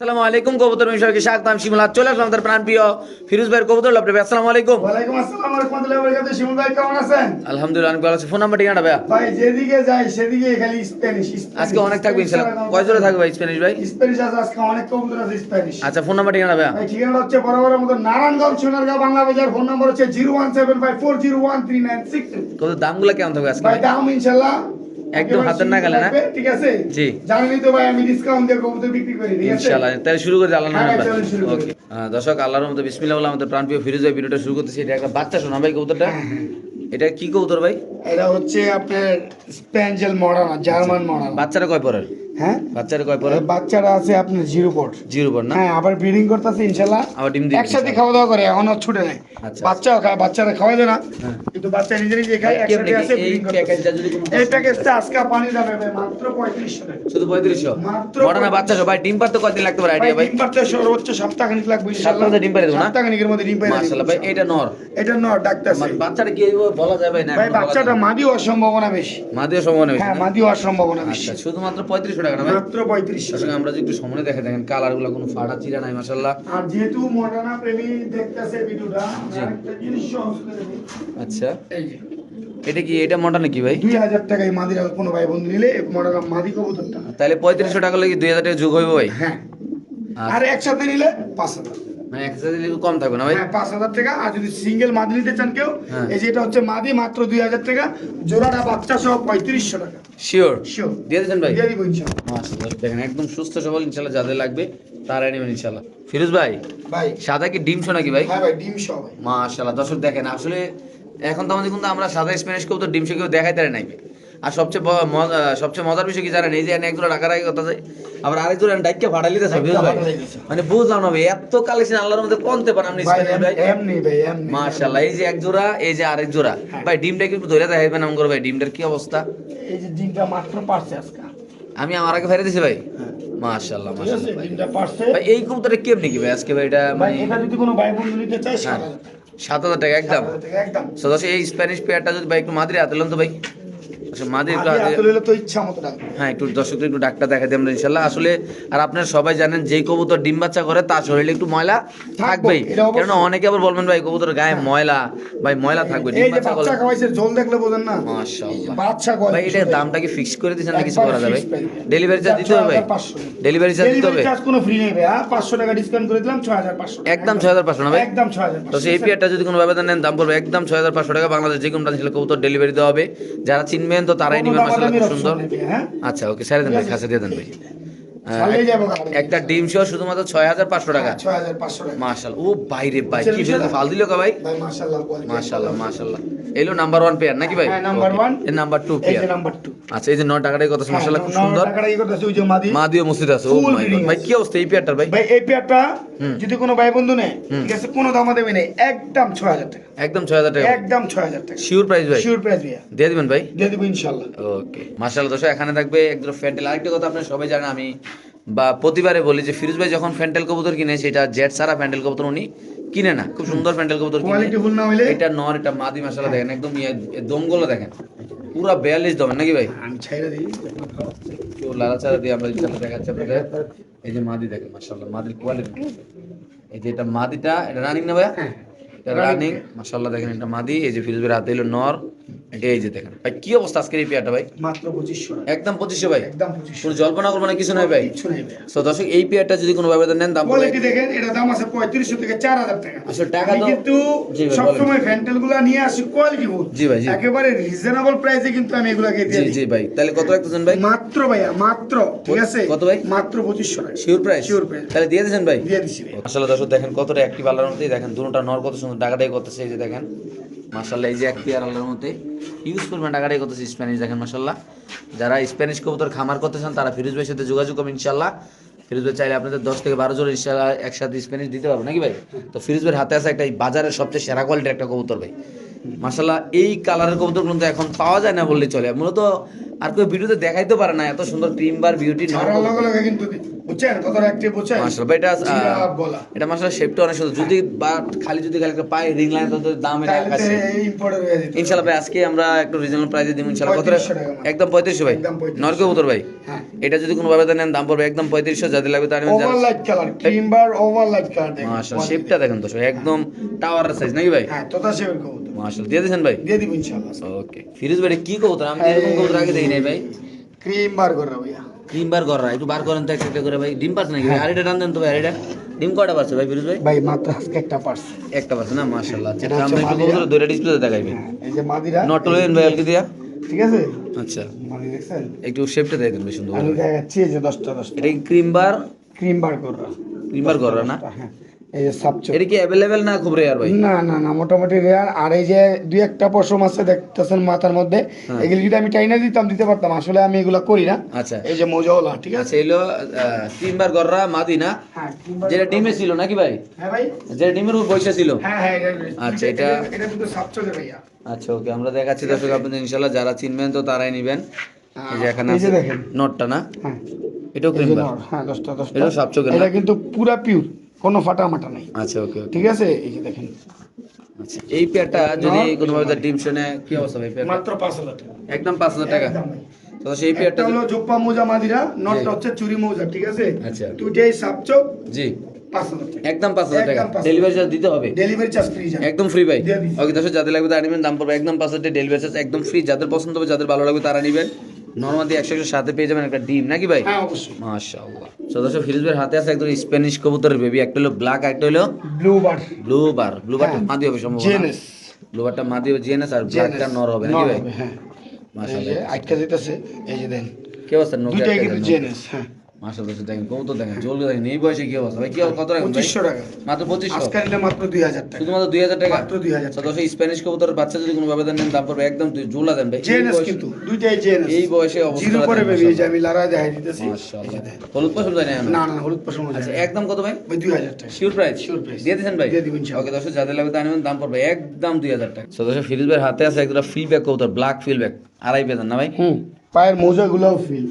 আসসালামু আলাইকুম কবুতর মিশরকে স্বাগতম শিমুল চলে আসলাম তার প্রাণ প্রিয় ফিরোজ ভাইয়ের কবুতর লাভ রেবে। আসসালামু আলাইকুম। ওয়ালাইকুম আসসালাম রহমতুল্লাহি ওয়া বারাকাতুহু। শিমুল ভাই কেমন আছেন? আলহামদুলিল্লাহ অনেক ভালো আছে। ফোন নাম্বার ঠিকানা ভাইয়া। ভাই যেদিকে যাই সেদিকে খালি স্প্যানিশ আজকে অনেক থাকবে ইনশাআল্লাহ। কয় জোড়া থাকবে ভাই স্প্যানিশ ভাই? স্প্যানিশ আছে আজকে অনেক কবুতর আছে স্প্যানিশ আচ্ছা ফোন নাম্বার ঠিকানা ভাইয়া। ভাই ঠিকানা হচ্ছে বরাবরের মতো নারায়ণগঞ্জ সোনারগাঁও বাংলা বাজার। ফোন নাম্বার হচ্ছে zero one seven five four zero one three nine six. কবুতর দামগুলো কেমন থাকবে আজকে? ভাই দাম ইনশাল্লাহ একদম হাতের নাগালে না? ঠিক আছে? জি। জানেনই তো ভাই আমি ডিসকাউন্ট দিয়ে কবুতর বিক্রি করি ঠিক আছে? ইনশাআল্লাহ তাহলে শুরু করে নামে। ওকে দর্শক আল্লাহর মতো বিসমিল্লাহ বলে আমাদের প্রাণ প্রিয় ফিরোজ ভাই ভিডিওটা শুরু করতেছি। এটা একটা বাচ্চা শোনা ভাই কবুতরটা। এটা কি কবুতর ভাই? এটা হচ্ছে আপনার স্প্যাঞ্জেল মডার্ন জার্মান মডার্ন। বাচ্চারা কয় পরের? হ্যাঁ? বাচ্চারা কয় পরের? বাচ্চারা আছে আপনার জিরো পট জিরো পর না? হ্যাঁ আবার ব্রিডিং করতেছে ইনশাল্লাহ আবার ডিম দিয়ে একসাথে খাওয়া দাওয়া করে এখন আর ছুটে নেয় আচ্ছা। বাচ্চাও খায় বাচ্চারা খাওয়াই দেয় না। হ্যাঁ। কিন্তু বাচ্চা নিজে নিজে খায় একসাথে? আছে এই breeding প্যাকেজটা যদি কোনো এই প্যাকেজটা আজকে পানি দামে মাত্র পঁয়ত্রিশশো টাকা। শুধু পঁয়ত্রিশশো? মাত্র মডার্ন বাচ্চা সব ভাই ডিম পারতে কয়দিন লাগতে পারে আইডিয়া ভাই ডিম পারতে সর্বোচ্চ সপ্তাহখানিক লাগবে ইনশাআল্লাহ সপ্তাহে ডিম দেবো না? সপ্তাহখানিকের মধ্যে ডিম পারে মাশাআল্লাহ ভাই এটা নর। এটা নট ডাক্তারছে মানে বাচ্চাটা কি বলা যাবে না ভাই বাচ্চাটা মাদি হওয়ার সম্ভাবনা বেশি। মাদিও সমান হ্যাঁ মাদি হওয়ার সম্ভাবনা বেশি। আচ্ছা শুধুমাত্র পঁয়ত্রিশশো টাকা না ভাই? মাত্র পঁয়ত্রিশশো। দর্শক আমরা যদি একটু সামনে দেখে দেখেন কালারগুলো কোনো ফাটা চিরা নাই মাশাল্লাহ আর যেহেতু মডার্না প্রেমী দেখতেছে ভিডিওটা আরেকটা জিনিস দিই। আচ্ছা এই এটা কি এটা মডার্ন কি ভাই? দুই হাজার টাকায় মাদিরা কোনো ভাই বন্ধু নিলে মডার্ন মাদি কবুতরটা। তাহলে পঁয়ত্রিশশো টাকা লাগে দুই হাজার টাকা যোগ হইব ভাই? হ্যাঁ। আচ্ছা। আর একসাথে নিলে পাঁচ হাজার। মানে একসাথে দিলে কম থাকবে না ভাই? হ্যাঁ পাঁচ হাজার টাকা। আর যদি সিঙ্গেল মাদি নিতে চান কেউ হ্যাঁ। এই যে এটা হচ্ছে মাদি মাত্র দুই হাজার টাকা। জোড়াটা বাচ্চা সহ পঁয়ত্রিশশো টাকা। শিওর শিওর দিয়ে দিচ্ছেন ভাই? দিয়ে দিব ইনশাল্লাহ। দেখেন একদম সুস্থ সবল ইনশাল্লাহ যাদের লাগবে তারাই নেবেন ইনশাল্লাহ। ফিরোজ ভাই ভাই। সাদা কি ডিম শোনা কি ভাই? হ্যাঁ ভাই ডিম ভাই। মাশাআল্লাহ দর্শক দেখেন আসলে এখন তো আমাদের কিন্তু আমরা সাদা স্প্যানিশ তো ডিম সে কেউ দেখাইতে পারে নাই। আর সবচেয়ে সবচেয়ে মজার বিষয় কি জানেন? এই যে রাখার আগে কথা যায় আবার লিতে হবে ডাইক্কা ভাড়া লিতেছে। মানে বুঝলাম না ভাই এত কালেকশন আল্লাহর মধ্যে কোনতে পারেন আপনি মাশাআল্লাহ এই যে এক জোড়া এই যে আরেক জোড়া হ্যাঁ। ভাই ডিমটা কি একটু ধরে দেখাইবেন নাম করে ভাই ডিমটার কি অবস্থা? এই যে ডিমটা মাত্র পারছে আজকে। আমি আমার আগে ফেরে দিছি ভাই। হ্যাঁ। মাশাআল্লাহ ভাই এই কবুতরটা কেমনি কি ভাই আজকে ভাই এটা মানে এটা যদি কোনো ভাই বন্ধু নিতে চায় সাত হাজার টাকা একদম। সাত হাজার টাকা একদম। সো দর্শক এই স্প্যানিশ পেয়ারটা যদি ভাই একটু মাদিরে হাতে তো ভাই মাদি হাতে হাতে লইলে তো ইচ্ছা মতো হ্যাঁ একটু দর্শক একটু ডাক্তার দেখাতে আমরা ইনশাল্লাহ। আসলে আর আপনারা সবাই জানেন যেই কবুতর ডিম বাচ্চা করে তার শরীরে একটু ময়লা থাকবেই। এটা অনেকে আবার বলবেন ভাই কবুতর গায়ে ময়লা ভাই ময়লা থাকবে ডিম বাচ্চা করলে খাওয়াইছে ঝোল দেখলে বোঝেন না। মাশাআল্লাহ। বাচ্চা খাওয়াইছে ভাই এটার দামটা কি ফিক্স করে দিয়েছেন না কিছু করা যাবে? ডেলিভারি চার্জ দিতে হবে? ডেলিভারি চার্জ দিতে হবে? চার্জ কোনো ফ্রি নেই ভাই হ্যাঁ 500 টাকা ডিসকাউন্ট করে দিলাম 6500 একদম ছয় হাজার পাঁচশো না ভাই? একদম 6500 তো সেই পেয়ারটা যদি কোনো ব্যবধান নেন দাম পড়বে একদম ছয় হাজার পাঁচশো টাকা। বাংলাদেশ যে কোনো কবুতর ডেলিভারি দেওয়া হবে। যারা চিনবেন তো তারাই নিবেন মাসাল্লাহ খুব সুন্দর। হ্যাঁ? আচ্ছা ওকে ছেড়ে দেন ভাই খাসে দিয়ে দেন ভাই। গাড়ি। একটা ডিম সহ শুধুমাত্র ছয় হাজার পাঁচশো টাকা। 6500 টাকা। মাশাল ও বাইরে ভাই কি ফাল দিল কা ভাই। মাশাল্লাহ মাশাল্লাহ এলো নাম্বার ওয়ান পেয়ার নাকি ভাই? হ্যাঁ, নাম্বার টু পেয়ার নাম্বার 2 আচ্ছা এই যে ন টাকাটাই কত মাশাল্লাহ খুব সুন্দর। মসজিদ আছে। ও ভাই কি অবস্থা এই পেয়ারটার ভাই? ভাই এই পেয়ারটা যদি কোনো ভাই বন্ধু নেয় ঠিক আছে কোনো দামা দেবে নেই একদম 6000 টাকা। একদম ছয় হাজার টাকা। একদম 6000 টাকা। শিওর প্রাইস ভাই? শিওর প্রাইস ভাইয়া। দিয়ে দিবেন ভাই? দিয়ে দিব ইনশাআল্লাহ ওকে মার্শাল দর্শক এখানে থাকবে একদম ফ্যান্টেল আরেকটা কথা আপনারা সবাই জানেন আমি বা প্রতিবারে বলি যে ফিরোজ ভাই যখন ফ্যান্টেল কবুতর কিনে সেটা জেট সারা ফ্যান্টেল কবুতর উনি কিনে না। খুব সুন্দর ফ্যান্টেল কবুতর কিনে। এটা নর এটা মাদি মাসালা দেখেন একদম ইয়ে দমগুলো দেখেন। পুরা বিয়াল্লিশ দমেন নাকি ভাই? আমি ছাইরা দিই কেউ দিয়ে আমরা ইনশাল্লাহ দেখাচ্ছি আপনাদের। এই যে মাদি দেখেন মাসাল্লাহ মাদির কোয়ালিটি এই যে এটা মাদিটা এটা রানিং না ভাইয়া? এটা রানিং মাসাল্লাহ দেখেন এটা মাদি। এই যে ফিরোজ ভাইয়ের হাতে এলো নর। এই যে দেখেন। ভাই কি অবস্থা আজকের এই পেয়ারটা ভাই? মাত্র 2500 টাকা। একদম পঁচিশশো ভাই? একদম 2500 কোনো জল্পনা করব না কিছু নয় ভাই। তো দর্শক এই পেয়ারটা যদি কোনো নেন দাম কোয়ালিটি দেখেন এটা দাম আছে 3500 থেকে 4000 টাকা। আসলে টাকা কিন্তু জি ভাই, সব বলেন। সময় ফ্যান্টেলগুলা নিয়ে আসি কোয়ালিটি ফুল জি ভাই, একেবারে রিজনেবল প্রাইসে কিন্তু আমি এগুলাকে দিই জি ভাই। তাহলে কত রাখতেছেন ভাই? মাত্র ভাইয়া মাত্র ঠিক আছে? কত ভাই? মাত্র 2500 টাকা। Sure price Sure price। তাহলে দিয়ে দিয়েছেন ভাই? দিয়ে দিছি ভাই মাসাল্লাহ দর্শক দেখেন কতটা অ্যাক্টিভ আল্লাহর মধ্যে দেখেন দুটোটা নর কত সুন্দর ডাকাটাই করতেছে এই যে দেখেন। মাসাল্লাহ এই যে এক পেয়ার আল্লাহর মধ্যে ইউজ করবেন ডাকাটাই করতেছে স্প্যানিশ দেখেন মাসাল্লাহ যারা স্প্যানিশ কবুতর খামার করতে চান তারা ফিরোজ ভাইয়ের সাথে যোগাযোগ করবেন ইনশাল্লাহ ফিরোজ ভাই চাইলে আপনাদের দশ থেকে বারো জন ইনশাল্লাহ একসাথে স্প্যানিশ দিতে পারব নাকি ভাই? তো ফিরোজ ভাইয়ের হাতে আছে একটা বাজারের সবচেয়ে সেরা কোয়ালিটির একটা কবুতর ভাই। মাসাল্লাহ এই কালারের কবুতর কিন্তু এখন পাওয়া যায় না বললে চলে। মূলত আর কেউ ভিডিওতে দেখাইতে পারে না এত সুন্দর ক্রিম বার বিউটি ছাড়ার লগে লগে কিন্তু বুঝছেন? কতটা অ্যাক্টিভ বুঝছেন? মাশাআল্লাহ এটা আহ, জিরাফ গলা এটা মাশাআল্লাহ শেপটা অনেক সুন্দর। যদি বা খালি যদি খালি একটা পায়ে রিং লাইন তো দাম এটা আকাশে এই ইম্পোর্টার যেত ইনশাআল্লাহ ভাই আজকে আমরা একটু রিজনেবল প্রাইসে দিব ইনশাআল্লাহ। কত 3500 টাকা মাত্র। একদম 3500 ভাই। একদম 3500 ভাই। এটা যদি কোনো ভাবে নেন দাম পড়বে একদম 3500 যাদের লাগবে তার over colour cream bar over colour দেখেন। মাশাআল্লাহ শেপটা দেখেন তো একদম টাওয়ার সাইজ নাকি ভাই? হ্যাঁ তোতা শেপের কবুতর। মাশাআল্লাহ দিয়ে ভাই? দিয়ে দিব ইনশাআল্লাহ। ওকে ফিরোজ ভাই কি কবুতর? আমি এরকম কবুতর আগে দেখি নাই ভাই। ক্রিম বার করে ভাইয়া। ডিম বার করা একটু বার করেন তো একটা একটা করে ভাই। ডিম পারছে নাকি? আর এটা টান দেন তো ভাই এটা ডিম কয়টা পারছে ভাই ফিরোজ ভাই? ভাই মাত্র আজকে একটা পারছে। একটা পারছে না? মাশাআল্লাহ আচ্ছা এটা আমরা একটু মাদিরা। দুইটা ডিসপ্লেতে দেখাইবে এই যে মাদিরা নট লেন ভাই আলকে দিয়া। ঠিক আছে? আচ্ছা। মাদি দেখছেন? একটু শেপটা দেখেন ভাই সুন্দর আমি দেখাচ্ছি এই যে দশটা দশটা। এটা ক্রিম বার ক্রিম বার করা ক্রিম বার করা না? হ্যাঁ। এই যে সাবচো এটা কি অ্যাভেলেবেল না খুব রেয়ার ভাই? না না না মোটামুটি রেয়ার আর এই যে দুই একটা পশম আছে দেখতেছেন মাথার মধ্যে হ্যাঁ। এগুলো যদি আমি টাইনা দিতাম দিতে পারতাম। আসলে আমি এগুলা করি না। আচ্ছা। এই যে মোজাওয়ালা ঠিক আছে? আচ্ছা এলো গররা মাদি না হ্যাঁ যেটা ডিমে ছিল নাকি ভাই? হ্যাঁ ভাই। যেটা ডিমের উপর বসে ছিল। হ্যাঁ হ্যাঁ আচ্ছা, এটা- এটা কিন্তু সাবচো ভাইয়া। আচ্ছা ওকে আমরা দেখাচ্ছি দর্শক আপনাদের ইনশাল্লাহ যারা চিনবেন তো তারাই নিবেন। এই যে এখানে আছে নটটা না? হ্যাঁ। এটাও ক্রিম হ্যাঁ এটা কিন্তু পুরা পিওর কোনো ফাটা মাটা নাই। আচ্ছা ওকে ঠিক আছে? এই যে দেখেন। আচ্ছা এই পেয়ারটা যদি কোনোভাবে ডিম শুনে কি অবস্থা ভাই পেয়ারটা? মাত্র পাঁচ হাজার টাকা। একদম পাঁচ হাজার টাকা। তো সেই পেয়ারটা হলো জোপ্পা মোজা মাদিরা নটটা হচ্ছে চুরি মোজা ঠিক আছে? আচ্ছা। দুইটাই জি। একদম পাঁচ হাজার টাকা। ডেলিভারি চার্জ দিতে হবে। ডেলিভারি চার্জ ফ্রি একদম ফ্রি ভাই। ওকে দর্শক যাদের লাগবে তারা নেবেন দাম পড়বে একদম পাঁচ হাজার ডেলিভারি চার্জ একদম ফ্রি যাদের পছন্দ হবে যাদের ভালো লাগবে তারা নেবেন। নর্মালি একশো একশো সাথে পেয়ে যাবেন একটা ডিম নাকি ভাই? হ্যাঁ মাশাআল্লাহ। তো দর্শক হাতে আছে একদম স্প্যানিশ কবুতরের বেবি একটা হলো ব্ল্যাক একটা হলো blue bar blue bar blue বারটা। মাদি হবে সম্ভবত জেনেস ব্লু বারটা মাদি হবে জেনেস আর ব্ল্যাকটা নর হবে নাকি ভাই? হ্যাঁ। মাশাআল্লাহ। যে যেতেছে এই যে দেন। কে অবস্থা? দুইটাই কিন্তু জেনেস হ্যাঁ। মাশাআল্লাহ দর্শক দেখেন কবুতর দেখেন জল দেখেন এই বয়সে কি অবস্থা? ভাই কি কত টাকা পঁচিশশো টাকা। মাত্র পঁচিশশো? আজকাল মাত্র দুই হাজার টাকা। শুধুমাত্র দুই হাজার টাকা? মাত্র দুই হাজার তো স্প্যানিশ কবুতরের বাচ্চা যদি কোনো ভাবে দেন দাম পড়বে একদম দুই জোলা দেন ভাই। এই কিন্তু দুইটাই জেনেস এই বয়সে অবস্থা জিরো করে বেবি এই যে আমি লারা দেখাই দিতেছি। মাশাআল্লাহ। হলুদ পছন্দ হয় না না না হলুদ পশম একদম কত ভাই? ভাই দুই হাজার টাকা। Sure price Sure price। দিয়ে দিয়েছেন ভাই? দিয়ে দিবেন ওকে দর্শক যাদের লাগবে তা নেবেন দাম পড়বে একদম দুই হাজার টাকা। তো দর্শক ফিরিজ হাতে আছে একটা ফিলব্যাক কবুতর ব্ল্যাক আড়াই পেতেন না ভাই? হুম পায়ের মোজাগুলোও ফিল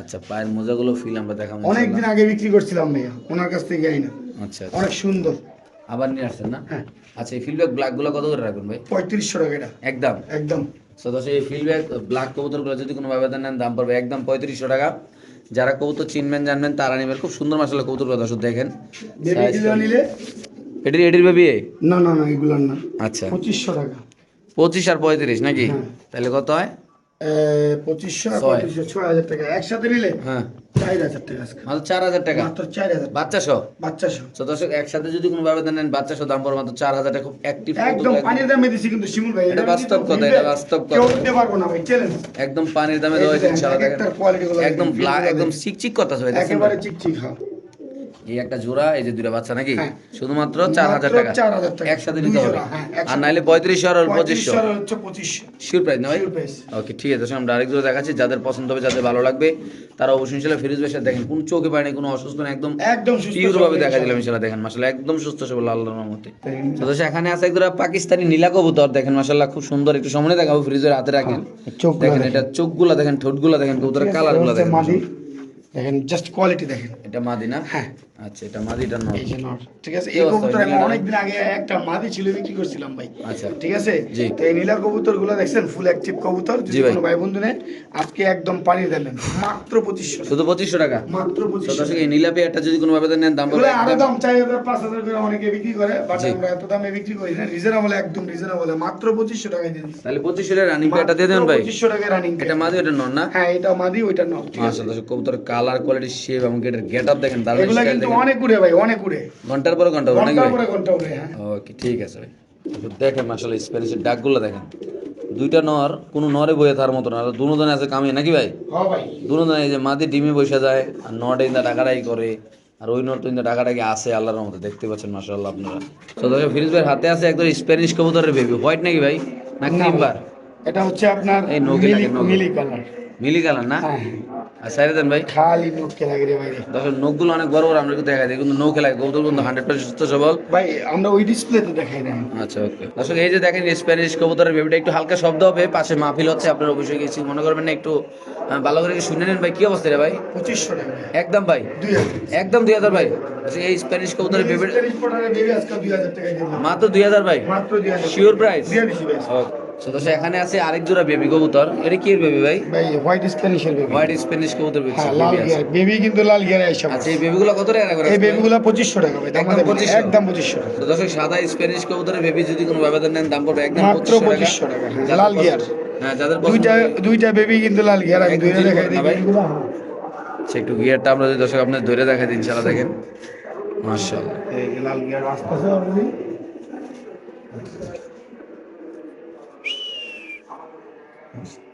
আচ্ছা পায়ের মোজাগুলো ফিল আমরা দেখাবো অনেক দিন আগে বিক্রি করছিলাম ভাইয়া ওনার কাছ থেকে যাই না আচ্ছা আচ্ছা। অনেক সুন্দর। আবার নিয়ে আসছেন না? হ্যাঁ। আচ্ছা এই ফিলব্যাক ব্ল্যাকগুলো কত করে রাখবেন ভাই? পঁয়ত্রিশশো টাকা এটা। একদম? একদম। দর্শক এই ফিলব্যাক ব্ল্যাক কবুতরগুলো যদি কোনো ভাবে নেন দাম পড়বে একদম পঁয়ত্রিশশো টাকা। যারা কবুতর চিনবেন জানবেন তারা নেবেন। খুব সুন্দর মাসাল্লাহ কবুতরগুলো দর্শক দেখেন? নিলে? এটির এটির বেবি না না না এগুলোর না। আচ্ছা। পঁচিশশো টাকা। পঁচিশ আর পঁয়ত্রিশ নাকি? হ্যাঁ। তাহলে কত হয়? এ, পঁচিশশো ছয়। হাজার টাকা। একসাথে নিলে হ্যাঁ। চার হাজার টাকা মাত্র চার হাজার টাকা? মাত্র চার হাজার বাচ্চা সহ বাচ্চা সহ তো দর্শক একসাথে যদি কোনো ভাবে নেন বাচ্চা সহ দাম মাত্র চার হাজার টাকা। খুব অ্যাক্টিভ একদম পানির দামে দিছি কিন্তু শিমুল ভাই। এটা বাস্তব কথা, এটা বাস্তব কথা। কেউ দিতে পারব না ভাই চ্যালেঞ্জ একদম পানির দামে দেওয়া হয়েছে ইনশাআল্লাহ। দেখেন একটার quality গুলো একদম ব্ল্যাক একদম। চিকচিক কথা হয়ে একেবারে চিকচিক হ্যাঁ। এই একটা জোড়া এই যে দুইটা বাচ্চা নাকি? হ্যাঁ। শুধুমাত্র চার হাজার টাকা। একসাথে নিতে হবে। হ্যাঁ, আর নাইলে পঁয়ত্রিশশো আর পঁচিশশো। শিওর প্রাইস না ভাই? ওকে ঠিক আছে আমরা আরেক জোড়া দেখাচ্ছি যাদের পছন্দ হবে যাদের ভালো লাগবে তারা অবশ্যই ইনশাল্লাহ ফিরোজ ভাই সাথে দেখেন। কোনো চোখে পায় না কোনো অসুস্থ না একদম একদম পিওর ভাবে দেখা দিলাম। ইনশাল্লাহ দেখেন মাসাল্লাহ একদম সুস্থ সবল আল্লাহর রহমতে। তো এখানে আছে এক জোড়া পাকিস্তানি নীলা কবুতর দেখেন মাসাল্লাহ খুব সুন্দর একটু সামনে দেখাবো ফ্রিজের হাতে রাখেন। দেখেন দেখেন। এটা চোখগুলা দেখেন ঠোঁটগুলা দেখেন কবুতরের কালারগুলা দেখেন দেখেন জাস্ট কোয়ালিটি দেখেন। এটা মাদি না? হ্যাঁ। আচ্ছা এটা মাদি এটা নর। এই যে নর। ঠিক আছে এই কবুতর আমি অনেকদিন আগে একটা মাদি ছিল বিক্রি করছিলাম ভাই। আচ্ছা। ঠিক আছে? তো এই নীলা কবুতরগুলো দেখছেন ফুল অ্যাক্টিভ কবুতর। যদি কোনো ভাই বন্ধু নেয় আজকে একদম পানি দেবেন মাত্র শুধু টাকা? মাত্র দর্শক এই নীলা পেয়ারটা যদি কোনো ভাবে নেন দাম পড়বে আরও দাম চার হাজার পাঁচ হাজার করে অনেকে বিক্রি করে বাট আমরা এত দামে বিক্রি করি না। রিজনেবল একদম রিজনেবল মাত্র টাকায় দিচ্ছি তাহলে রানিং পেয়ারটা দিয়ে দেবেন ভাই। টাকায় রানিং এটা মাদি নর না? হ্যাঁ এটা মাদি মাশাআল্লাহ দর্শক কবুতরের কালার কোয়ালিটি শেপ এবং এটার গেট আপ দেখেন দারুণ স্টাইল দেখেন অনেক উড়ে ভাই অনেক উড়ে। ঘণ্টার পরে ঘণ্টা নাকি ঘণ্টার ভাই? পরে ঘণ্টা উড়ে হ্যাঁ। ওকে ঠিক আছে ভাই। দেখেন মাশাআল্লাহ স্প্যানিশের ডাকগুলো দেখেন। দুইটা নর কোনো নরে বইয়ে থার মতো না। জনে আছে কামে নাকি ভাই? হ্যাঁ ভাই। দুনো জনে এই যে মাদি ডিমে বসে যায় আর নটা ইন্দা ডাকাডাই করে আর ওই নট তো ইন্দা ডাকাডাকি আসে আল্লাহর মতো দেখতে পাচ্ছেন মাশাআল্লাহ আপনারা। তো দর্শক ফিরিজ ভাইয়ের হাতে আছে একদম স্প্যানিশ কবুতরের বেবি হোয়াইট নাকি ভাই? না ক্রিম এটা হচ্ছে আপনার এই নৌকি মিলি কালার মিলি কালার না? হ্যাঁ। আর সাইরে দেন ভাই? খালি খেলা ভাই। দর্শক নখগুলো অনেক বড় বড় আমরা দেখা যায় কিন্তু নৌ খেলায় কবুতর কিন্তু হান্ড্রেড পার্সেন্ট সুস্থ সবল। ভাই আমরা ওই ডিসপ্লেতে দেখাই না আচ্ছা ওকে দর্শক এই যে দেখেন স্প্যানিশ কবুতরের বেবিটা একটু হালকা শব্দ হবে পাশে মাহফিল হচ্ছে আপনারা অবশ্যই কিছু মনে করবেন না একটু ভালো করে শুনে নেন ভাই কি অবস্থা রে ভাই? পঁচিশশো টাকা। একদম ভাই? একদম দুই হাজার ভাই? আচ্ছা, এই স্প্যানিশ কবুতরের বেবি মাত্র দুই হাজার ভাই? মাত্র দুই হাজার। শিওর প্রাইস দিয়ে দর্শক এখানে আছে আরেক জোড়া বেবি কবুতর। এটা কি এর বেবি ভাই? ভাই হোয়াইট বেবি হোয়াইট স্প্যানিশ কবুতর বেবি লাল গিয়ার। বেবি কিন্তু লাল গিয়ারে আচ্ছা এই বেবিগুলো কত টাকা করে এই বেবিগুলো টাকা ভাই আমাদের 2500 একদম পঁচিশশো তো দর্শক সাদা স্প্যানিশ কবুতরের বেবি যদি কোনো ব্যবধান নেন দাম পড়বে একদম মাত্র 2500 টাকা, হ্যাঁ, লাল গিয়ার। হ্যাঁ যাদের দুইটা দুইটা বেবি কিন্তু লাল গিয়ার আমি দুইটা দেখাই দিই? বেবিগুলো। আচ্ছা একটু গিয়ারটা আমরা যদি দর্শক আপনার ধরে দেখাই দিন ইনশাআল্লাহ দেখেন। মাশাআল্লাহ। এই লাল গিয়ার আসতেছে already। এই যে মাশাআল্লাহ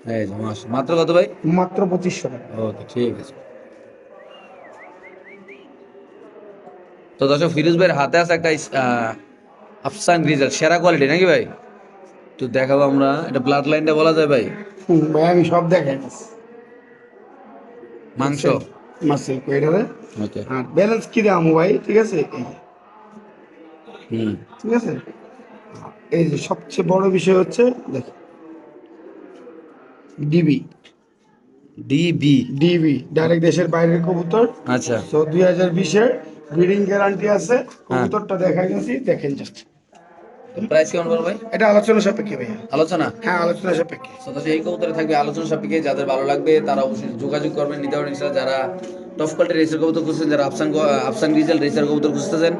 মাত্র কত ভাই? মাত্র পঁচিশশো টাকা। ওকে ঠিক আছে। তো দর্শক ফিরোজ ভাইয়ের হাতে আছে একটা আফসান গ্রিজার সেরা কোয়ালিটি নাকি ভাই? তো দেখাবো আমরা এটা ব্লাড লাইনটা বলা যায় ভাই? ভাই আমি সব দেখাই মাংস? মাসেল কোয়েটারে ওকে। আর ব্যালেন্স কি দাম ভাই ঠিক আছে? হুম। ঠিক আছে? এই যে সবচেয়ে বড় বিষয় হচ্ছে দেখ ডিবি ডিবি ডিবি ডাইরেক্ট দেশের বাইরের কবুতর। আচ্ছা। তো দুই হাজার বিশের ব্রিডিং গ্যারান্টি আছে। কবুতরটা দেখাই গেছি দেখেন জাস্ট প্রাইস কেমন বল ভাই? এটা আলোচনা সাপেক্ষে আলোচনা? হ্যাঁ আলোচনা সাপেক্ষে। তো এই কবুতরে থাকবে আলোচনা সাপেক্ষে যাদের ভালো লাগবে তারা অবশ্যই যোগাযোগ করবেন। নিতে পারেন যারা টপ কোয়ালিটির রেসার কবুতর খুঁজছেন যারা আফসান আফসান ডিজেল রেসার কবুতর খুঁজতেছেন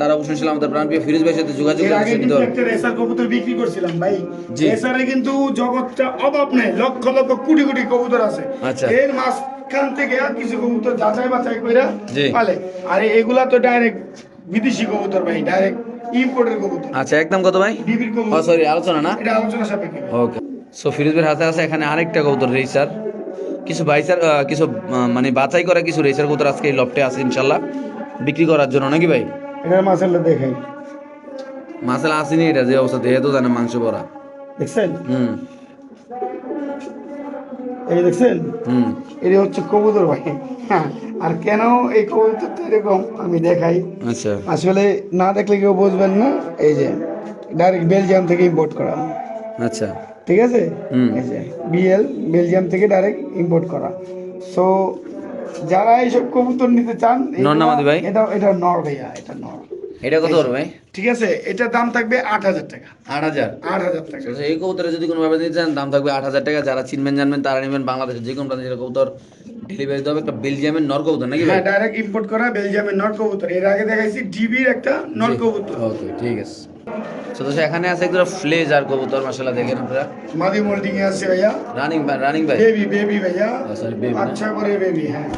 তারা অবশ্যই ইনশাআল্লাহ আমাদের প্রাণ প্রিয় ফিরোজ ভাইয়ের সাথে যোগাযোগ এর আগে নিতে কিন্তু একটা রেসার কবুতর বিক্রি করছিলাম ভাই। রেসারে কিন্তু জগৎটা অভাব নেই লক্ষ লক্ষ কোটি কোটি কবুতর আছে। আচ্ছা। এর মাঝখান থেকে আর কিছু কবুতর যাচাই বাছাই কইরা। পালে। আর এগুলা তো ডাইরেক্ট বিদেশি কবুতর ভাই ডাইরেক্ট ইম্পোর্টের কবুতর। আচ্ছা একদম কত ভাই? ডিবির ও কবুতর সরি আলোচনা না? এটা আলোচনা সাপেক্ষে। ওকে। সো ফিরোজ ভাইয়ের হাতে আছে এখানে আরেকটা কবুতর রেসার কিছু বাইসার কিছু মানে বাছাই করা কিছু রেসার কবুতর আজকে এই লফটে আছে ইনশাল্লাহ। বিক্রি করার জন্য নাকি ভাই? এটার মাসাল্লা দেখেন। মাসাল আসেনি এটা যে অবস্থা দেহে তো জানে মাংস ভরা। দেখছেন? হুম। এই দেখছেন? হুম। এটা হচ্ছে কবুতর ভাই। হ্যাঁ আর কেন এই কবুতরটা এরকম? আমি দেখাই। আচ্ছা। আসলে না দেখলে কেউ বুঝবেন না। এই যে ডাইরেক্ট বেলজিয়াম থেকে ইম্পোর্ট করা। আচ্ছা। ঠিক আছে। এই যে বিএল বেলজিয়াম থেকে ডাইরেক্ট ইম্পোর্ট করা। সো যারা এইসব কবুতর নিতে চান ভাই? এটা এটা নর ভাইয়া এটা নর। এটা কত বড় ভাই? ঠিক আছে এটার দাম থাকবে আট হাজার টাকা। আট হাজার? আট হাজার টাকা। আচ্ছা, এই কবুতরে যদি কোনো নিতে চান দাম থাকবে আট হাজার টাকা। যারা চিনবেন জানবেন তারা নেবেন বাংলাদেশের যে কোনো কবুতর ডেলিভারি দেবে একটা বেলজিয়ামের নর কবুতর নাকি ভাই? হ্যাঁ ডাইরেক্ট ইম্পোর্ট করা বেলজিয়ামের নর কবুতর। এর আগে দেখাইছি ডিবির একটা নর কবুতর। ওকে ঠিক আছে। তো এখানে আছে একদম ফ্লেজ আর কবুতর মাশাআল্লাহ দেখেন আপনারা। মাদি মোল্ডিং এ আছে ভাইয়া। রানিং ভাই রানিং ভাই। বেবি বেবি ভাইয়া। সরি বেবি আচ্ছা করে বেবি হ্যাঁ।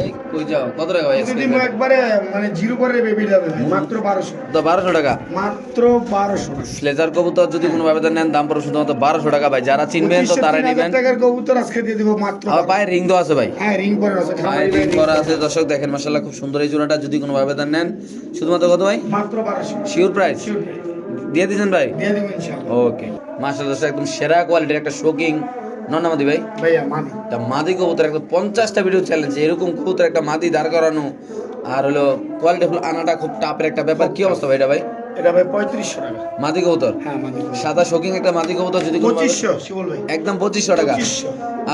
এই কই যাও? কত টাকা ভাই যদি একবারে মানে জিরো করে বেবি যাবে মাত্র বারোশো। তো বারোশো টাকা? মাত্র বারোশো ফ্লেজার কবুতর যদি কোনো ভাবে নেন দাম পড়বে শুধুমাত্র বারোশো টাকা ভাই। যারা চিনবেন তো তারা নেবেন। টাকার কবুতর আজকে দিয়ে দিব মাত্র পায়ে রিং তো আছে ভাই। হ্যাঁ রিং করে আছে খামারি রিং করা আছে। দর্শক দেখেন মাশাআল্লাহ খুব সুন্দর এই জোড়াটা যদি কোনো ভাবে নেন। শুধুমাত্র কত ভাই? মাত্র বারোশো। শিওর প্রাইস শিওর দিয়ে দিয়েছেন ভাই? দিয়ে দিব ইনশাআল্লাহ। ওকে মাশাআল্লাহ দর্শক একদম সেরা কোয়ালিটির একটা শোকিং নন্নামাদি ভাই। ভাইয়া মাদি। কবুতর একদম পঞ্চাশটা ভিডিও চ্যালেঞ্জ এরকম কবুতর একটা মাদি দাঁড় করানো আর হলো কোয়ালিটি আনাটা খুব টাপের একটা ব্যাপার। কি অবস্থা ভাই এটা ভাই? এটা ভাই পঁয়ত্রিশশো টাকা। মাদি কবুতর? হ্যাঁ সাদা শোকিং একটা মাদি কবুতর যদি পঁচিশশো শিবল ভাই। একদম পঁচিশশো টাকা।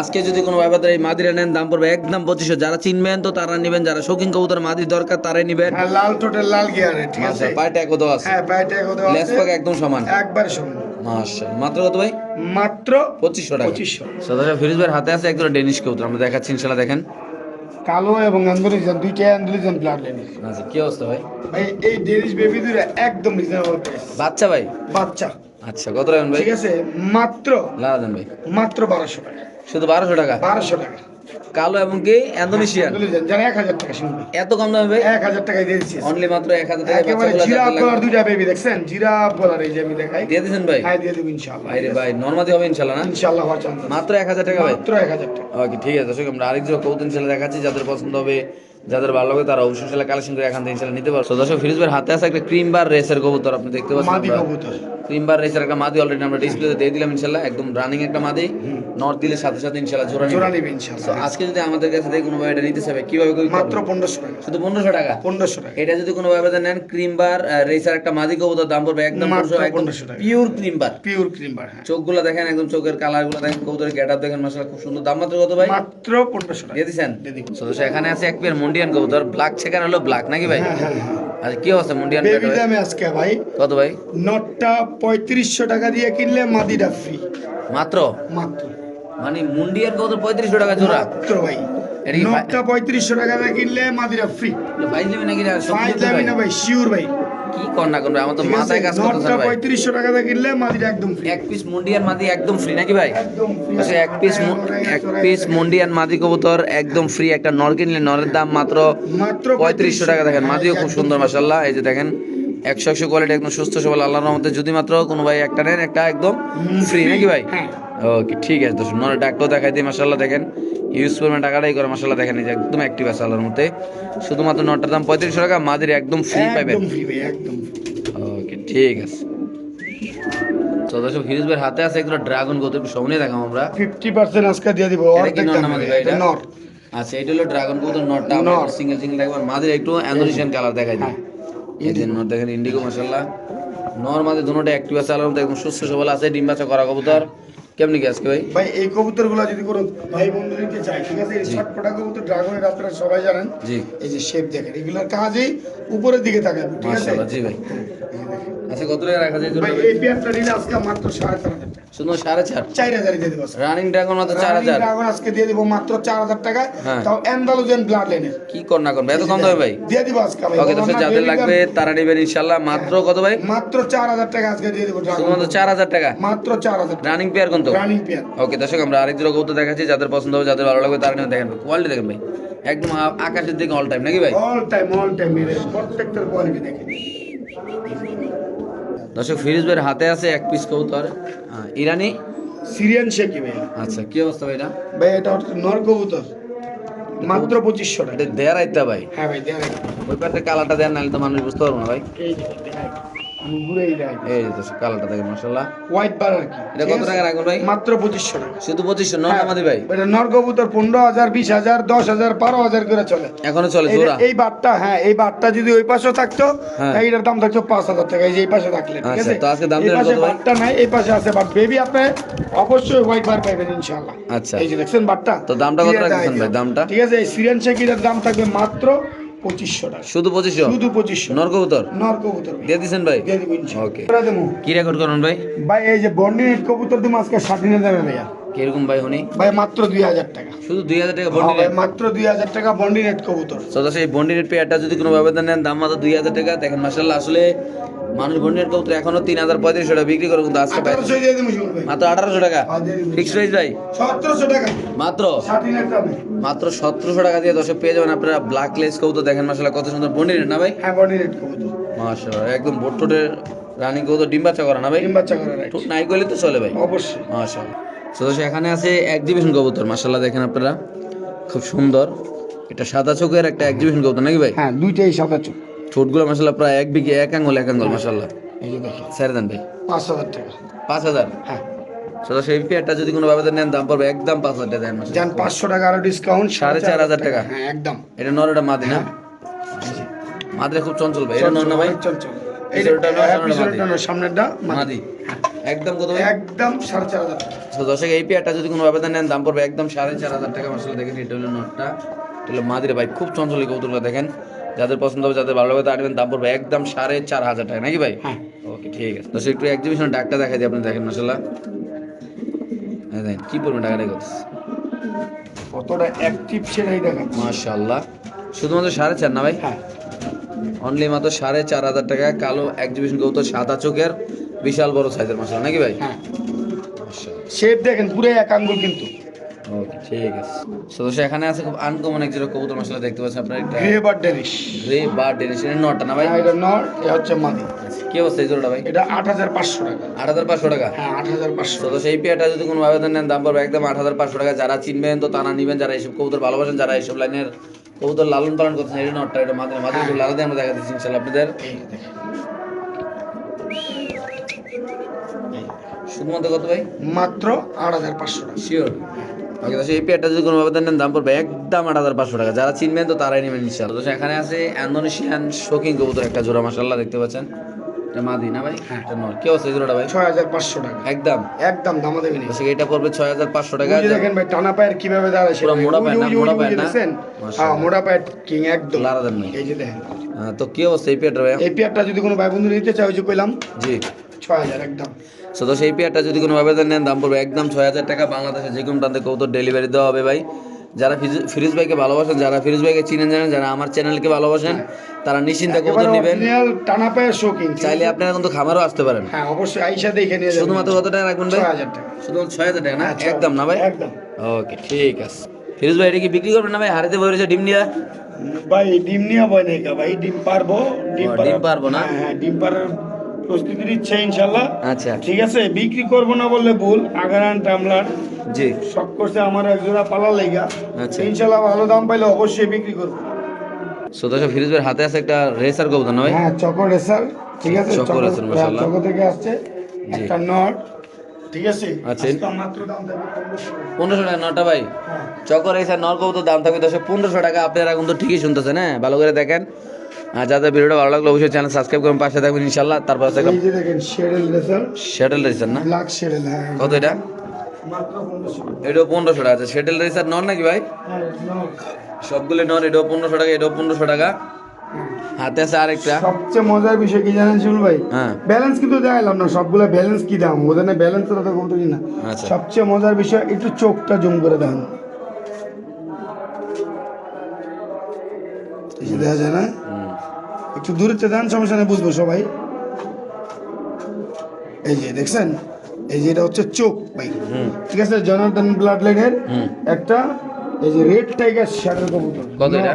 আজকে যদি কোনো ব্যাপারে এই মাদিরা নেন দাম পড়বে একদম পঁচিশশো। যারা চিনবেন তো তারা নেবেন যারা শৌখিন কবুতর মাদির দরকার তারাই নেবেন। হ্যাঁ লাল টোটাল লাল গিয়ারে ঠিক আছে। মাশা পায়ে ট্যাগও হ্যাঁ পায়ে ট্যাগ দেওয়া লেস পাক একদম সমান। একবার সমান। মাত্র কত ভাই? মাত্র পঁচিশশো টাকা। পঁচিশশো। সদাশা ফিরোজ ভাইয়ের হাতে আছে একদম ডেনিশ কবুতর। আমরা দেখাচ্ছি ইনশাল্লাহ দেখেন। কালো এবং আন্দোলিজন দুইটা আন্দোলিজন ব্লাড লাইন আচ্ছা কি অবস্থা ভাই? ভাই এই ডেলিশ বেবি দুটো একদম রিজনেবল প্রাইস বাচ্চা ভাই? বাচ্চা। আচ্ছা কত রাখবেন ভাই? ঠিক আছে মাত্র না দেন ভাই। মাত্র বারোশো টাকা। শুধু বারোশো টাকা? বারোশো টাকা। কালো এবং কি? ইন্দোনেশিয়ান। যারা এক হাজার টাকা শুনবে এত কম দামে ভাই? এক হাজার টাকায় দিয়ে দিচ্ছি। অনলি মাত্র এক হাজার টাকা একেবারে জিরা লাগবে। দুইটা বেবি দেখছেন? জিরা কলার এই যে আমি দেখাই। দিয়ে দিয়েছেন ভাই? হ্যাঁ দিয়ে দেবো ইনশাআল্লাহ। আরে ভাই নর্মাদি হবে ইনশাল্লাহ না? ইনশাআল্লাহ হওয়ার চান্স মাত্র এক হাজার টাকা ভাই? মাত্র এক হাজার টাকা। ওকে ঠিক আছে। দর্শক আমরা আরেকজন কৌতুন ছেলে দেখাচ্ছি যাদের পছন্দ হবে যাদের ভালো লাগে তারা অবশ্যই সেটা কালেকশন করে এখান থেকে ইনশাল্লাহ নিতে পারো তো দর্শক ফিরোজ ভাইয়ের হাতে আছে একটা ক্রিম বার রেসের কবুতর আপনি দেখতে পাচ্ছেন ক্রিম বার রেসের একটা মাদি অলরেডি আমরা ডিসপ্লেতে দিয়ে দিলাম ইনশাল্লাহ একদম রানিং একটা মাদি। নর দিলে সাথে সাথে ইনশাল্লাহ জোড়া জোড়া নিবে। ইনশাল্লাহ। আজকে যদি আমাদের কাছে থেকে কোনো ভাই এটা নিতে চাবে কীভাবে কই মাত্র পনেরোশো টাকা। শুধু পনেরোশো টাকা? পনেরোশো টাকা। এটা যদি কোনো ভাবে নেন ক্রিম বার রেসার একটা মাদি কবুতর দাম পড়বে একদম 1500 টাকা। Pure cream bar pure cream bar হ্যাঁ। চোখগুলো দেখেন একদম চোখের কালারগুলো দেখেন কবুতরের গেটআপ দেখেন মাশাআল্লাহ খুব সুন্দর। দাম মাত্র কত ভাই? মাত্র পনেরোশো টাকা। দিয়ে। তো সেখানে আছে এক পেয়ার মুন্ডিয়ান কবুতর ব্ল্যাক চেকার হলো ব্ল্যাক নাকি ভাই? হ্যাঁ হ্যাঁ হ্যাঁ। আচ্ছা কি অবস্থা মুন্ডিয়ান বেবি? দামে আজকে ভাই। কত ভাই? নটটা পঁয়ত্রিশশো টাকা দিয়ে কিনলে মাদিটা ফ্রি মাত্র? মাত্র। মানে মুন্ডিয়ান কবুতর পঁয়ত্রিশশো টাকা জোড়া? মাত্র ভাই। নটটা পঁয়ত্রিশশো টাকা দিয়ে কিনলে মাদিটা ফ্রি ভাই যাবে নাকি ভাই ভাই? না ভাই শিওর ভাই। কি কর না করবে আমার তো মাথায় কাজ করতেছে ভাই। পঁয়ত্রিশশো টাকা দিয়ে কিনলে মাদিরা একদম ফ্রি এক পিস মুন্ডিয়ান মাদি একদম ফ্রি নাকি ভাই। আচ্ছা এক পিস এক পিস মুন্ডিয়ান মাদি কবুতর একদম ফ্রি একটা নর কিনলে নরের দাম মাত্র মাত্র পঁয়ত্রিশশো টাকা দেখেন। মাদিও খুব সুন্দর মাসাল্লাহ এই যে দেখেন একশো একশো কোয়ালিটি একদম সুস্থ সবল আল্লাহর রহমতে যদি মাত্র কোনো ভাই একটা নেন একটা একদম ফ্রি নাকি ভাই? হ্যাঁ। ওকে ঠিক আছে দর্শক নরের ডাকটাও দেখাই দিই মাসাল্লাহ দেখেন ইউজ করবেন টাকাটাই করে মাসাল্লাহ দেখেন এই যে একদম অ্যাক্টিভ আছে আল্লাহর মতে শুধুমাত্র নটার দাম পঁয়ত্রিশশো টাকা মাদির একদম ফ্রি free। ওকে ঠিক আছে। তো দর্শক ভাইয়ের হাতে আছে একটা ড্রাগন গত একটু সামনে দেখাম আমরা। 50% আজকে দিয়ে দিব অর্ধেক নর দামে এটা? নর। আচ্ছা এটা হলো ড্রাগন কবুতর নটটা আমরা সিঙ্গেল সিঙ্গেল একটু অ্যান্ডোনেশিয়ান কালার দেখাই দিই। এই যে নর দেখেন ইন্ডিগো মাশাআল্লাহ। নর মাদের দুটোটা অ্যাক্টিভ আছে আলাদা একদম সুস্থ সবল আছে ডিম বাচ্চা করা কবুতর। কেমনি কি আজকে ভাই? ভাই এই কবুতরগুলো যদি কোনো ভাই বন্ধু নিতে চায় ঠিক আছে? এই ছটপটা কবুতর ড্রাগনের আপনারা সবাই জানেন। জি। এই যে শেপ দেখেন এগুলোর কাজেই উপরের দিকে থাকে ঠিক আছে? জি ভাই। আচ্ছা কত টাকা রাখা যায়? ভাই এই পেয়ারটা নিলে আজকে মাত্র সাড়ে চার হাজার টাকা। শুধু সাড়ে চার। চার হাজারই দিয়ে দেবো রানিং ড্রাগন মাত্র চার হাজার। ড্রাগন আজকে দিয়ে দিব মাত্র চার হাজার টাকা হ্যাঁ। তাও অ্যান্ডালুজেন ব্লাড লাইনের কি কর না করবে এত কম দামে ভাই? দিয়ে দিব আজকে ওকে দর্শক যাদের লাগবে তারা নেবেন ইনশাল্লাহ মাত্র কত ভাই? মাত্র চার হাজার টাকা আজকে দিয়ে দিব শুধুমাত্র চার হাজার টাকা? মাত্র চার হাজার রানিং পেয়ার কিন্তু রানিং পেয়ার ওকে দর্শক আমরা আরেক দুটো কৌতো দেখাচ্ছি। যাদের পছন্দ হবে যাদের ভালো লাগবে তারা দেখেন কোয়ালিটি দেখেন ভাই। একদম আকাশের দিকে অল টাইম নাকি ভাই? অল টাইম অল টাইম প্রত্যেকটার কোয়ালিটি দেখে দর্শক ফিরোজ ভাইয়ের হাতে আছে এক পিস কবুতর। ইরানি? সিরিয়ান শেকি ভাই। আচ্ছা কি অবস্থা ভাই এটা? ভাই এটা হচ্ছে নর কবুতর। মাত্র পঁচিশশো টাকা। এটা দেয়ার আইতা ভাই? হ্যাঁ ভাই দেখ ওই পাশে কালারটা দেন নাহলে তো মানুষ বুঝতে পারব না ভাই। এই যে কালারটা দেখেন হোয়াইট বার আর কি। এটা কত টাকা রাখবেন ভাই? মাত্র টাকা। শুধু আমাদের এটা করে চলে। এখনও চলে জোড়া? এই বারটা হ্যাঁ এই বারটা যদি ওই পাশে থাকতো। এইটার দাম থাকতো পাঁচ হাজার টাকা এই যে এই পাশে থাকলে ঠিক আচ্ছা, আছে? তো আজকে দাম এই কত ভাই? বারটা নাই এই পাশে আছে বাট বেবি আপনি অবশ্যই হোয়াইট বার ইনশাআল্লাহ। আচ্ছা। এই যে দেখছেন তো দামটা কত রাখছেন ভাই, দামটা? ঠিক আছে এই সিরিয়ান দাম থাকবে মাত্র পঁচিশশো টাকা। শুধু পঁচিশশো? শুধু পঁচিশশো। নরকবুতর? ভাই। দিয়ে দিচ্ছেন ভাই? দিয়ে দিব ওকে। কি রেকর্ড করুন ভাই? ভাই এই যে বন্ডিনেট কবুতর দিব আজকে স্বাধীনে দেবে ভাইয়া কীরকম ভাই উনি? ভাই মাত্র দুই হাজার টাকা। শুধু দুই হাজার টাকা হ্যাঁ বন্ডি ভাই, মাত্র দুই হাজার টাকা বন্ডিনেট কবুতর। তো দর্শক এই বন্ডিনেট পেয়ারটা যদি কোনো ব্যবধান নেন দাম মাত্র দুই হাজার টাকা। দেখেন মাসাল্লাহ আসলে মানুষ কবুতর এখনও তিন হাজার পঁয়ত্রিশশো টাকা বিক্রি করে কিন্তু আজকে মাত্র আঠারোশো টাকা। হ্যাঁ, ফিক্স প্রাইস ভাই? সতেরোশো টাকা। মাত্র? মাত্র সতেরোশো টাকা দিয়ে দর্শক পেয়ে যাবেন আপনারা ব্ল্যাক লেস কবুতর। দেখেন মাসাল্লাহ কত সুন্দর বন্ডিনেট না ভাই? হ্যাঁ বন্ডিনেট কবুতর। মাসাল্লাহ একদম বোট টোটের রানিং কবুতর ডিম বাচ্চা করা না ভাই? ডিম বাচ্চা করে নাই করলে তো চলে ভাই। অবশ্যই। তো দর্শক এখানে আছে একজিবিশন কবুতর মাশাআল্লাহ দেখেন আপনারা। খুব সুন্দর। এটা সাদা চোখের একটা এক্সিবিশন কবুতর নাকি ভাই? হ্যাঁ দুইটাই সাদা চোখ। ঠোঁটগুলো মাশাআল্লাহ প্রায় এক বিঘে এক আঙ্গুল এক আঙ্গুল মাশাআল্লাহ। এই যে দেখেন। ছেড়ে দেন ভাই। পাঁচ হাজার টাকা। পাঁচ হাজার? হ্যাঁ। দর্শক এই পেয়ারটা যদি কোনো ব্যবধান নেন দাম পড়বে একদম পাঁচ হাজার টাকা দেন যান পাঁচশো টাকা আরও ডিসকাউন্ট সাড়ে চার হাজার টাকা। হ্যাঁ একদম। এটা নর এটা মাদি না? মাদিরা খুব চঞ্চল ভাই। এটা নর না ভাই? চল চল পিছনেরটা নর, সামনেরটা মাদি। এইটা সামনেরটা মাদি। একদম কত একদম সাড়ে চার হাজার টাকা। তো দর্শক এই পেয়ারটা যদি কোনো ব্যবধান নেন দাম পড়বে একদম সাড়ে চার হাজার টাকা। মাসাল দেখেন এটা হলো নটটা। এটা হলো মাদিরে ভাই খুব চঞ্চল এই কৌতুকটা দেখেন। যাদের পছন্দ হবে যাদের ভালো লাগবে তার নেবেন দাম পড়বে একদম সাড়ে চার হাজার টাকা নাকি ভাই? হ্যাঁ। ওকে ঠিক আছে। দর্শক একটু এক্সিবিশন ডাকটা দেখাই দিই আপনি দেখেন মাসাল্লাহ দেখেন কি পড়বেন টাকা রেখে কতটা অ্যাক্টিভ সেটাই দেখান মাশাল্লাহ শুধুমাত্র সাড়ে চার না ভাই? হ্যাঁ। অনলি মাত্র সাড়ে চার হাজার টাকা। কালো এক্সিবিশন কৌতুক সাদা চোখের। বিশাল বড় সাইজের মাসাল নাকি ভাই? হ্যাঁ। শেপ দেখেন পুরো এক আঙ্গুল কিন্তু। ওকে ঠিক আছে। তো এখানে আছে খুব আনকমন এক যেটা কবুতর মশলা দেখতে পাচ্ছেন আপনার একটা গ্রে বার্ড ডেনিশ গ্রে বা ডেনিশনের নটা না ভাই? হ্যাঁ এটা নর এটা হচ্ছে মাদি কি অবস্থা এই জোড়াটা ভাই? এটা আট হাজার পাঁচশো টাকা। হ্যাঁ তো সেই পেয়ারটা যদি কোনো আবেদন নেন দাম পড়বে একদম আট হাজার পাঁচশো টাকা। যারা চিনবেন তো তারা নিবেন যারা এইসব কবুতর ভালোবাসেন যারা এইসব লাইনের কবুতর লালন পালন করছেন এটা নটটা এটা দিয়ে আমরা দেখা দিচ্ছি আপনাদের। শুধুমাত্র কত ভাই? মাত্র আট হাজার পাঁচশো টাকা। শিওর এই পেয়ারটা যদি কোনো ব্যবধান নেন দাম পড়বে একদম আট হাজার পাঁচশো টাকা। যারা চিনবেন তো তারাই নেবেন ইনশাল্লাহ দর্শক এখানে আছে ইন্দোনেশিয়ান শোকিং কবুতর একটা জোড়া মাসাল্লাহ দেখতে পাচ্ছেন। এটা মাদি না ভাই? হ্যাঁ। এটা নর। কি অবস্থা জোড়াটা ভাই? ছয় হাজার পাঁচশো টাকা। একদম। একদম দামা দেবেন এটা পড়বে ছয় হাজার পাঁচশো টাকা। ওই দেখেন ভাই টানা পায়ের কীভাবে দাঁড়ায় পুরো মোটা পায়ের না, মোটা পায়ের না? হ্যাঁ পায়ের কিং একদম। লারাদার নেই। এই যে দেখেন। হ্যাঁ, তো কি অবস্থা এই পেয়ারটা ভাই? এই পেয়ারটা যদি কোনো ভাই বন্ধু নিতে চাই ওই যে কইলাম। জি। ছয় হাজার একদম। সো তো সেই পেয়ারটা যদি কোনো আবেদন নেন দাম পড়বে একদম ছয় হাজার টাকা। বাংলাদেশে যে কোনো প্রান্তে কৌতর ডেলিভারি দেওয়া হবে ভাই। যারা ফিরোজ ভাইকে ভালোবাসেন যারা ফিরোজ ভাইকে চিনেন জানেন যারা আমার চ্যানেলকে ভালোবাসেন তারা নিশ্চিন্তে কৌতর নেবেন। টানা পায়ের শৌখিন চাইলে আপনারা কিন্তু খামারও আসতে পারেন। হ্যাঁ অবশ্যই আইসা দেখে নিয়ে শুধুমাত্র কত টাকা রাখবেন ভাই? টাকা। শুধুমাত্র ছয় হাজার টাকা না? হ্যাঁ, একদম না ভাই? একদম। ওকে ঠিক আছে। ফিরোজ ভাই এটা কি বিক্রি করবেন না ভাই? হারিতে বলেছে ডিম নিয়ে? ভাই ডিম নিয়ে বয় নাই ভাই। ডিম পারব ডিম ডিম পারব না? হ্যাঁ, হ্যাঁ ডিম পারার প্রস্তুতি নিচ্ছে ইনশাল্লাহ আচ্ছা। ঠিক আছে? বিক্রি করব না বললে ভুল। আগারান টামলার। জি। সব করছে আমার একজোড়া পালার লেগা। আচ্ছা। ইনশাল্লাহ ভালো দাম পাইলে অবশ্যই বিক্রি করব। সো দর্শক ফিরোজ ভাইয়ের হাতে আছে একটা রেসার কবুতর ভাই হ্যাঁ চকো রেসার। ঠিক আছে? চকো চকো- রেসার, মাশাআল্লাহ। চকো থেকে আসছে। একটা নট। ঠিক আছে? আচ্ছা। মাত্র দাম থাকবে 1500 টাকা। পনেরোশো টাকা নটা ভাই? হ্যাঁ। চকর এই স্যার নর কবুতর দাম থাকবে দশে পনেরোশো টাকা। আপনারা কিন্তু ঠিকই শুনতেছেন হ্যাঁ? ভালো করে দেখেন। আর যাদের ভিডিওটা ভালো লাগল অবশ্যই চ্যানেল সাবস্ক্রাইব করুন পাশে থাকবেন ইনশাল্লাহ তারপর দেখেন শেডেল রেসার শেটেল রেসার না? ব্ল্যাক শেডেল হ্যাঁ। কত এটা? মাত্র 1500 টাকা। এটাও পনেরোশো টাকা। আছে শেটেল রেসার নর নাকি ভাই? হ্যাঁ সবগুলো নর এটাও পনেরোশো টাকা এটাও পনেরোশো টাকা। হাতে আছে আরেকটা। সবচেয়ে মজার বিষয় কি জানেন শিমুল ভাই? হ্যাঁ। ব্যালেন্স কিন্তু দেখাইলাম না সবগুলা ব্যালেন্স কি দাম? ওদের না ব্যালেন্স তো কিনা। আচ্ছা। সবচেয়ে মজার বিষয় একটু চোখটা জুম করে দেখান। দেখা যায় না। একটু দূরত্বে দেন সমস্যা নেই বুঝব সবাই। এই যে দেখছেন? এই যে এটা হচ্ছে চোখ ভাই। ঠিক আছে জনার্দন ব্লাড লাইনের একটা এই যে রেড টাইগার শ্যাডেল কবুতর। কত এটা?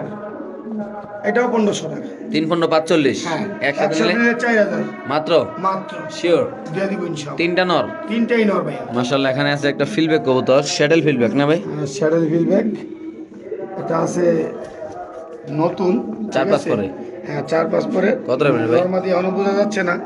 এটাও পনেরোশো টাকা। তিন পনেরো পাঁচচল্লিশ? হ্যাঁ একসাথে নিলে চার হাজার। মাত্র? মাত্র। শিওর দিয়ে দিব ইনশাল্লাহ। তিনটা নর? তিনটাই নর ভাই। মাসাল্লাহ এখানে আছে একটা ফিলব্যাক কবুতর শ্যাটেল ফিলব্যাক না ভাই? শ্যাডেল ফিলব্যাক এটা আছে নতুন চার পাঁচ আছে? হ্যাঁ চার পাঁচ পরে কত রাখবেন ভাই? মাদি এখনও বোঝা যাচ্ছে না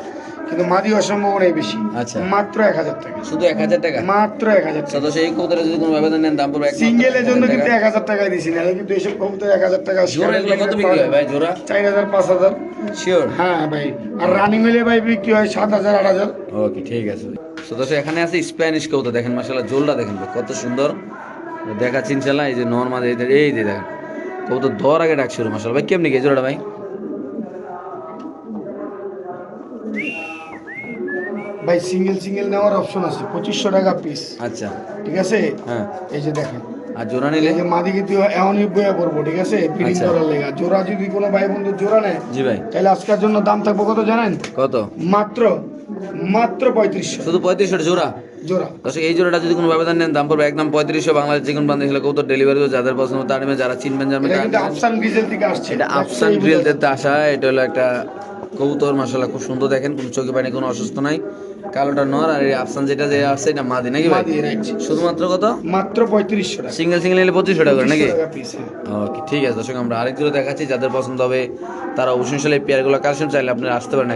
কিন্তু মাদি অসম্ভাবনাই বেশি। আচ্ছা। মাত্র এক হাজার টাকা। শুধু এক হাজার টাকা? মাত্র এক হাজার টাকা। সদস্য এই কবুতরে যদি কোনো আবেদন নেন দাম পড়বে সিঙ্গেলের জন্য কিন্তু এক হাজার টাকায় দিছি না। কিন্তু এইসব কবুতর এক হাজার টাকা জোড়া এগুলো কত বিক্রি হয় ভাই জোড়া? চার হাজার পাঁচ হাজার। শিওর হ্যাঁ ভাই। আর রানিং মিলে ভাই বিক্রি হয় সাত হাজার আট হাজার। ওকে ঠিক আছে। সদস্য এখানে আছে স্প্যানিশ কবুতর। দেখেন মাসাল্লাহ জোলটা দেখেন কত সুন্দর। দেখাচ্ছি ইনশাল্লাহ এই যে নর্মাল এই যে- দেখেন। কবুতর ধর আগে ডাক শুরু মাসাল্লাহ ভাই কেমনি এই জোড়াটা ভাই? ভাই সিঙ্গেল সিঙ্গেল নেওয়ার অপশন আছে। পঁচিশশো টাকা পিস আচ্ছা। ঠিক আছে? হ্যাঁ। এই যে দেখেন। আর জোড়া নিলে? মাদিকে তুই এমনই বয়ে পড়ব ঠিক আছে? আচ্ছা। করার লেগা। জোড়া যদি কোনো ভাই বন্ধু জোড়া নেয় জি ভাই। তাহলে আজকের জন্য দাম থাকব কত জানেন? কত? মাত্র মাত্র পঁয়ত্রিশশো। শুধু পঁয়ত্রিশশো জোড়া? জোড়া। দর্শক এই জোড়াটা যদি কোনো আবেদন নেন দাম পড়বে একদম পঁয়ত্রিশশো। বাংলাদেশ যে কোনো বান্ধব কবুতর ডেলিভারি যাদের পছন্দ তার যারা চিনবেন জানবেন। এটা। আফসান গ্রিজেল থেকে আসছে। এটা আফসান দেখতে আসা এটা হলো একটা কবুতর মাসাল্লাহ খুব সুন্দর দেখেন কোনো চোখে পানি কোনো অসুস্থ নাই। কালোটা নর আর এই আফসান যেটা যে আসছে এটা মাদি নাকি ভাই. শুধুমাত্র কত? মাত্র পঁয়ত্রিশশো টাকা। সিঙ্গেল সিঙ্গেল নিলে পঁচিশশো টাকা করে নাকি? 2500 টাকা piece, হ্যাঁ। ওকে ঠিক আছে দর্শক আমরা আরেকগুলো দেখাচ্ছি যাদের পছন্দ হবে তারা অবশ্যই এই পেয়ারগুলো কালেকশন চাইলে আপনারা আসতে পারেন।